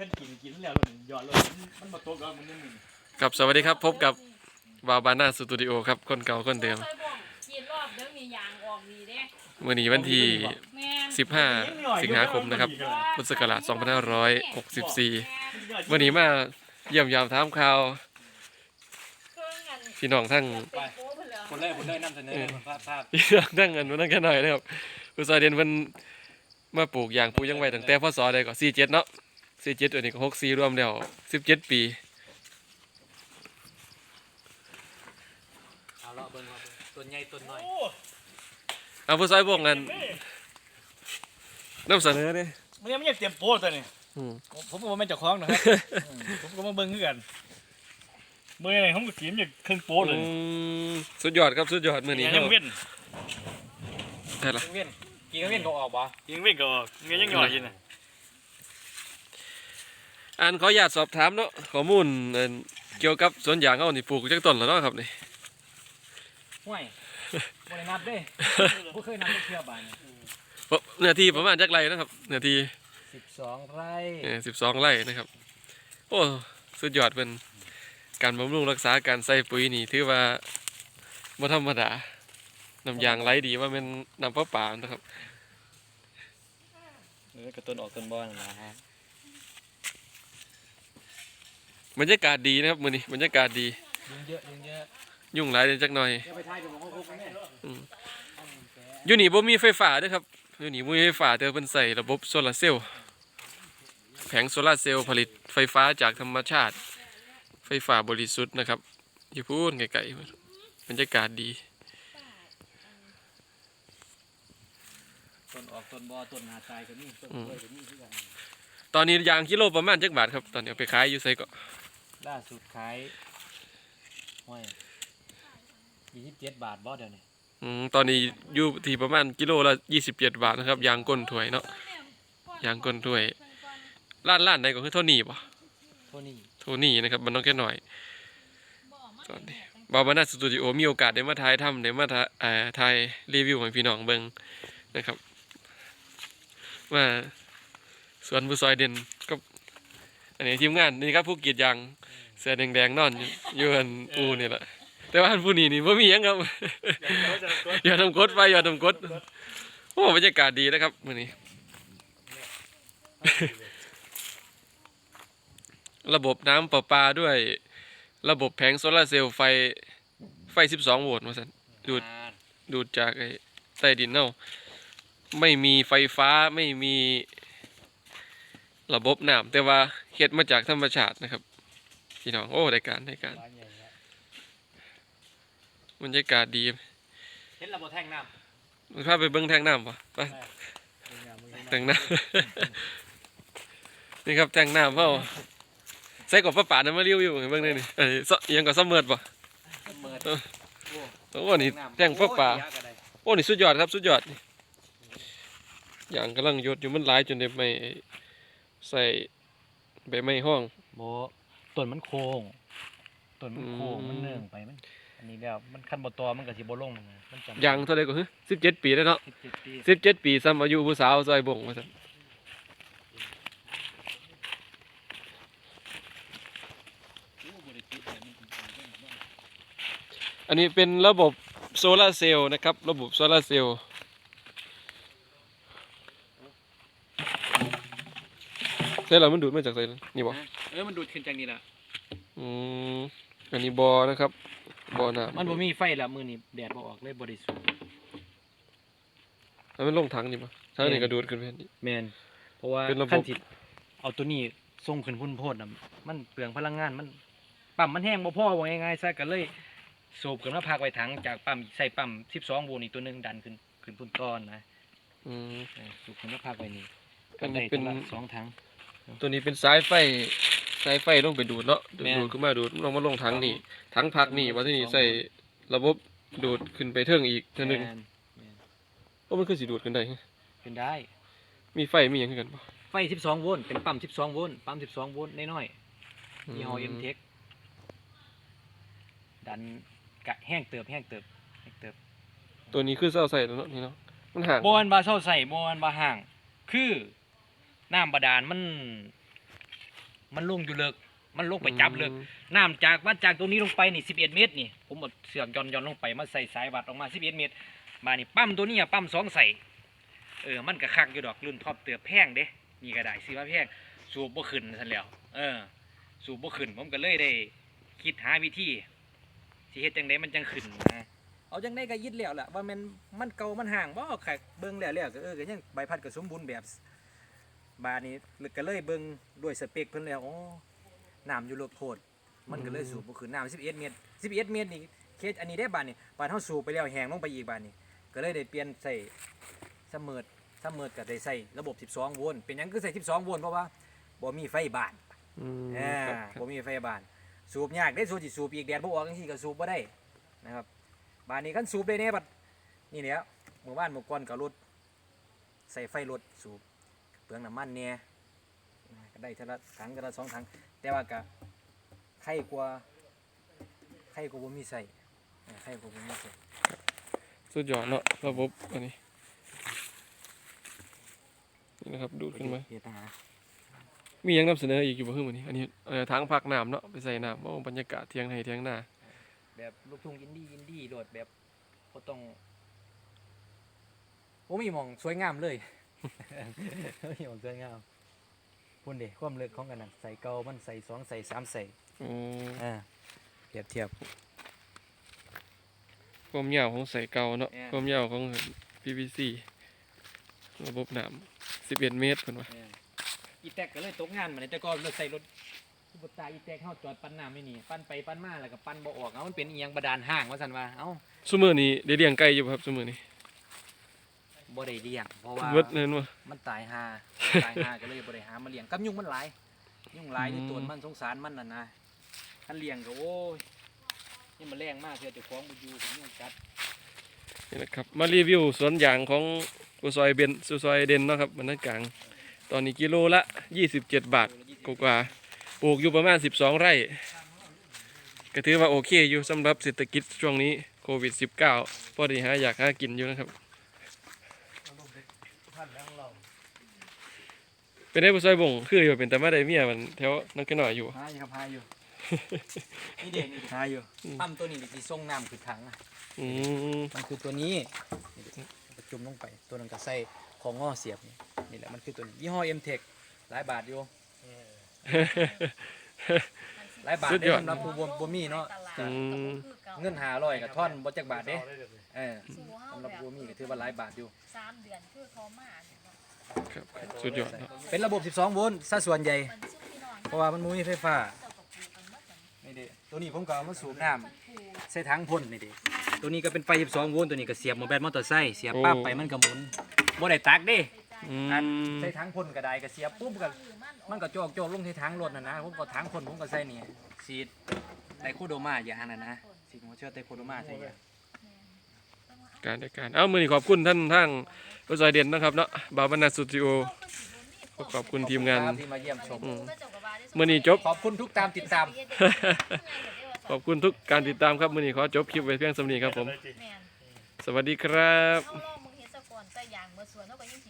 ขั้นกินกินแล้วเลยหยอดเลยมันมาตกแล้วมันนึงครับสวัสดีครับพบกับวาวบาน่าสตูดิโอครับคนเก่าคนเดิมเคยบอกกินรอบเดี๋ยวมียางออกดีเด้มื่อนี้วันที่ แม่น15 สิงหาคมนะครับพุทธศักราช2564มื่อนี้มาเยี่ยมยามถามข่าวเครื่องอันพี่น้องทั้งเต็มโป๊ะไปเลยคนแรกคนได้นำเสนอภาพภาพพี่น้องทั้งเงินมาตั้งแค่หน่อยนะครับอุตสาหเดนเพิ่นมาปลูกยางปลูกยังไว้ตั้งแต่พศใดก็47เนาะ 47อันนี้ก็64รวมแล้ว17ปีเอาละเบิ่งว่าต้นใหญ่ต้นน้อยเอาผู้ซอยบ่งกันนำเสนอเด้มันยังไม่ยังเตรียมโป้ตัวนี่อืมผมก็ไม่เจ้าของนะครับผมก็มาเบิ่งคือกันเมื่อไหร่ผมก็กินอย่างเครื่องโป้เลยอืมสุดยอดครับสุดยอดมื้อนี้ยังเว้นใช่ละเว้นกินเว้นก็ออกบ่ยังเว้นก็ออกเงี้ยยังหน่อยอยู่นะ อันขออนุญาตสอบถามเนาะข้อมูลเอิ่นเกี่ยวกับสวนยางเฮานี่ปลูกจักต้นแล้วเนาะครับนี่ห่วยบ่ได้นับเด้บ่เคยนับเทื่อบานเพราะเนื้อที่ประมาณจักไรนะครับเนื้อที่12ไร่เอ่อ12ไร่นะครับ โอ้สุดยอดเป็นการบำรุงรักษาการใส่ปุ๋ยนี่ถือว่าบ่ธรรมดาน้ำยางไหลดีว่าเป็นน้ำประปานะครับเออก็ต้นออกต้นบ่นั่นนะฮะ บรรยากาศดีนะครับมื้อนี้บรรยากาศดี ยุงเยอะยุงเยอะยุ่งหลายเดยวจักหน่อยเดี๋ยวไปถ่ายกับหมอคุกแม่อยู่นี่บ่มีไฟฟ้าเด้อครับอยู่นี่บ่มีไฟฟ้าแต่ว่าเพิ่นใส่ระบบโซลาร์เซลล์แผงโซลาร์เซลล์ผลิตไฟฟ้าจากธรรมชาติ ไฟฟ้าบริสุทธิ์นะครับอยู่พูนไกลๆพุ่นบรรยากาศดี ต้นออกต้นบ่ต้นนาตายก็มีต้นกล้วยก็มีคือกันตอนนี้ยางกิโลประมาณจักบาทครับ ตอนนี้เอาไปขายอยู่ไสก็ ล่าสุดขายห้อย27บาทบ่เดี๋ยวนี้อืมตอนนี้อยู่ที่ประมาณกิโลละ27 บาทนะครับยางก้นถ้วยเนาะยางก้นถ้วยร้านร้านใดก็คือเท่านี้บ่เท่านี้เท่านี้นะครับมันต้องแค่หน่อยตอนนี้บาบานาสตูดิโอมีโอกาสได้มาถ่ายทำได้มาถ่ายเอ่อถ่ายรีวิวให้พี่น้องเบิ่งนะครับว่าสวนบุซอยเด่นก็อันนี้ทีมงานนี่ครับผู้กรีดยาง เสื้อแดงๆนอนอยู่อยู่อันอูนี่แหละแต่ว่าอันผู้นี้นี่บ่มีหยังครับอย่าทำกดไปอย่าทำกดโอ้บรรยากาศดีนะครับมื้อนี้ ระบบน้ำประปาด้วย ระบบแผงโซลาร์เซลล์ไฟไฟ 12 โวลต์มาสันดูด ดูดจากไอ้ใต้ดินเน่าไม่มีไฟฟ้าไม่มีระบบน้ำแต่ว่าเฮ็ดมาจากธรรมชาตินะครับ พี่น้อง โอ้ได้การได้การบ้านใหญ่แล้วบรรยากาศดีเห็นระบบแท่งน้ำพาไปเบิ้งแทงน้ำปะไปมึงอย่ามึงอย่าแทงน้ำนี่ครับแทงน้ำเปล่าใส่กบป้าป่าน้ำมาเรียวอยู่ให้เบิ้งได้นี่เอ้ยซะอิหยังกับซัมเมอร์ปะเมิดโอ้นี่แทงป้าป่าโอ้นี่สุดยอดครับสุดยอดนี่อย่างกำลังยดอยู่มันหลายจนได้ไม่ใส่ใบไม้ห้องโบ ต้นมันโค้งต้นมันโค้งอืม มันเนื่องไปมัน อันนี้แล้วมันคันบ่ตอมันก็สิบ่ลงนะมันจำอย่างเท่าไรก็คือสิบเจ็ดปีแล้วเนาะ17ปีสิบเจ็ดปีซ้ำอายุผู้สาวซอยบ่งมาสั่นอันนี้เป็นระบบโซลาร์เซลล์นะครับ ระบบโซลาร์เซลล์ ใช่แล้วมันดูดมาจากไสล่ะนี่บ่เออมันดูดขึ้นจากนี่ล่ะอืมอันนี้บอนะครับบอน้ำมันบ่มีไฟละมื้อนี้แดดบ่ออกเลยบริสุทธิ์แล้วมันลงถังนี่ปะถังนี่กระดูดขึ้นไปนี่ แม่นเพราะว่าเป็นระบบคันสิเอาตัวนี้ส่งขึ้นพุ่นโพดน่ะมันเปลืองพลังงานมันปั๊มมันแห้งบ่พอว่าง่ายๆซะก็เลยสูบขึ้นมาพักไว้ถังจากปั๊มใส่ปั๊ม12โวลต์อีกตัวหนึงดันขึ้นขึ้นพุ่นก้อนนะอืม เออสูบขึ้นมาพักไว้นี่อัก็นนี้ได้เป็ตัวนละสองถัง ตัวนี้เป็นสายไฟสายไฟลงไปดูดเนาะดูดแม่น ดูดขึ้นมาดูดลงมาลงถังนี่ถังพักนี่ว่าที่นี่ใส่ระบบดูดขึ้นไปเทิงอีกเท่านึงแม่นแม่นโอ้มันคือสิดูดขึ้นได้เป็นได้ มีไฟมีอย่างขึ้นกันปะไฟ 12 โวลต์ เป็นปั๊ม 12 โวลต์ ปั๊ม 12 โวลต์น้อยๆยี่ห้อม M-Tech ดันกะแห้งเติบแห้งเติบแห้งเติบตัวนี้คือเส้าใส่แล้วเนาะนี่เนาะมันห่างบอนบาเศร้าใส่บอนบาห่าง คือ น้ำบาดาลมัน มันลงอยู่เลิกมันลงไปจับเลิกน้ำจากวัดจากตรงนี้ลงไปนี่11เมตรนี่ผมเอาเสือกย่อนย่อนลงไปมาใส่สายวัดออกมา11เมตร มานี่ปั๊มตัวนี้อะปั๊มสองใส่เออมันก็คักอยู่ดอกรุ่นท็อปเตือแพงเด้นี่ก็ได้ซื้อมาแพงสูบบ่ขึ้นซั่นแหล้ว เออ สูบบ่ขึ้นผมก็เลยได้ คิดหาวิธีสิเฮ็ดจังไดมันจังขึ้นนะเอาจังไดก็ยึดแล้วล่ะว่ามันมันเก่ามันห่างบ่แขกเบิ่งแล้วแล้วก็เออก็ยังใบพัดก็สมบูรณ์แบบ บาดนี้ก็เลยเบิ่งด้วยสเปคเพิ่นแล้วอ๋อน้ำอยู่ลดโพดมันก็เลยสูบบ่ขึ้นน้ำ11 เมตร 11 เมตรนี่เคสอันนี้ได้บาดนี้บาดเฮาสูบไปแล้วแห้งลงไปอีกบาดนี้ก็เลยได้เปลี่ยนใส่เสมอเสมอก็ได้ใส่ระบบ 12 โวลต์เป็นหยังคือใส่ 12 โวลต์เพราะว่าบ่มีไฟบ้านอืมอ่าครับครับผมมีไฟบ้าน สูบยากได้สูบสิสูบอีกแดดบ่ออกจังซี่ก็สูบบ่ได้นะครับบ้านนี้คันสูบได้แน่บัดนี่แหละหมู่บ้านหมู่ก่อนก็รถใส่ไฟรถสูบเป ลืองน้ำมันแหน่ก็ได้เท่าละถังก็ละสองถังแต่ว่าก็ไข่กว่าไข่กว่าบ่มีใส่อ่าไข่กว่าบ่มีใส่สุดยอดเนาะระบบอันนี้นี่นะครับดูดขึ้นมา เฮ็ดหามีหยังนำเสนออีกอยู่บ่ฮึมื้อนี้ อันนี้เอ่อทางพักน้ำเนาะไปใส่น้ำโอ้บรรยากาศเที่ยงไห้เที่ยงนาแบบลูกทุ่งอินดี้อินดี้โดดแบบบ่ต้องบ่มีหม่องสวยงามเลย บ่มีหม่องสวยงามพุ่นเด้ความเลิกของกันน่ะใส่เก่ามันใส่สองใส่สามใส่โอ้อ่าเทียบเทียบ ความยาวของสายเก่าเนาะเนี่ยความยาวของ PVC ระบบน้ำ11 เมตรเพิ่นว่าอีแตกก็เลยตกงานมาเลยแต่ก็เลิกใส่รถที่บตาอีแตกเข้าจอดปั้นน้ำไม่นี่ปั้นไปปั้นมาแล้วก็ปั้นบ่ออกเอามันเป็นอีหยังบาดาลห้างว่าซั่นว่าเอ้าซุมื้อนี้ได้เลี้ยงไก่อยู่บ่ครับซุมื้อนี้ บ่ได้เลี้ยงเพราะว่าเบิดแม่นบ่ มันตายหา ตายหาก็เลยบ่ได้หามาเลี้ยงกับยุงมันหลายยุงหลายในอืมตัวมันสงสารมันน่ะนะถ้าเลี้ยงก็โอ้ยนี่มันแรงมากเพื่อเจ้าของบ่อยู่ผมยุงกัดนี่นะครับมารีวิวสวนยางของอุซอยเบนอุซอยเดนเนาะครับบรรณกลาง ตอนนี้กิโลละ 27 บาทกว่าๆปลูกอยู่ประมาณ 12 ไร่ ก็ถือว่าโอเคอยู่สำหรับเศรษฐกิจช่วงนี้โควิด -19 พอดีหาอยากหากินอยู่นะครับ เป็นได้ผู้ซอยบ่งคืออยู่เป็นแต่ไม่ได้เมียมันแถวนักกันหน่อยอยู่หาอยู่ครับหาอยู่ นี่เด็กนี่หาอยู่ปั๊มตัวนี้สิส่งน้ำคือถังอะอืมมันคือตัวนี้นี่ดิเอาจุ่มลงไป ตัวนั้นก็ใส่ของงอเสียบนี่นี่แหละมันคือตัวนี้ยี่ห้อ M-Tech หลายบาทอยู่หลายบาทสุดได้ยอด สำหรับผู้บ่บ่มีเนาะอืม เงินหาร้อยกับท่อนบ่จักบาทเด้เออสู้เฮาสำหรับแบบผู้บ่มีก็ถือว่าหลายบาทอยู่ สามเดือนคือเขามาเนี่ยเนาะ ครับสุดยอดเนาะเป็นระบบ 12 โวลต์ซะส่วนใหญ่ เพราะว่ามันบ่มีไฟฟ้านี่เด้ตัวนี้ผมก็เอามาสูบน้ำมันปูใส่ถังพ่นนี่เด้ตัวนี้ก็เป็นไฟ 12 โวลต์ตัวนี้ก็เสียบหมอแบตมอเตอร์ไซค์เสียบปั๊บไปมันก็หมุนบ่ได้ตักเด้ อือันมใส่ถังพ่นก็ได้ก็เสียบปุ๊บก็มันก็โจกโจกลงที่ถังรถน่ะนะผมก็ถังคนผมก็ใส่นี่สีดไตโคโดมาอย่างนั้นน่ะนะสีดหัวเชื้อไตโคโดมาใช่ไหม การในการ เอามือนี้ขอบคุณท่านทางอุซอยเด่นนะครับเนาะบาวบรรณาสตูดิโอขอบคุณทีมงานครับที่มาเยี่ยมชม อืมมื้อนี้จบ ขอบคุณทุกตามติดตาม ขอบคุณทุกการติดตามครับมือนี้ขอจบคลิปไว้เพียงสำนี้ครับผม แม่นสวัสดีครับ เข้าลองมึงเฮ็ดซะก่อนแต่อย่างเมื่อสวนเฮาก็ยังสิ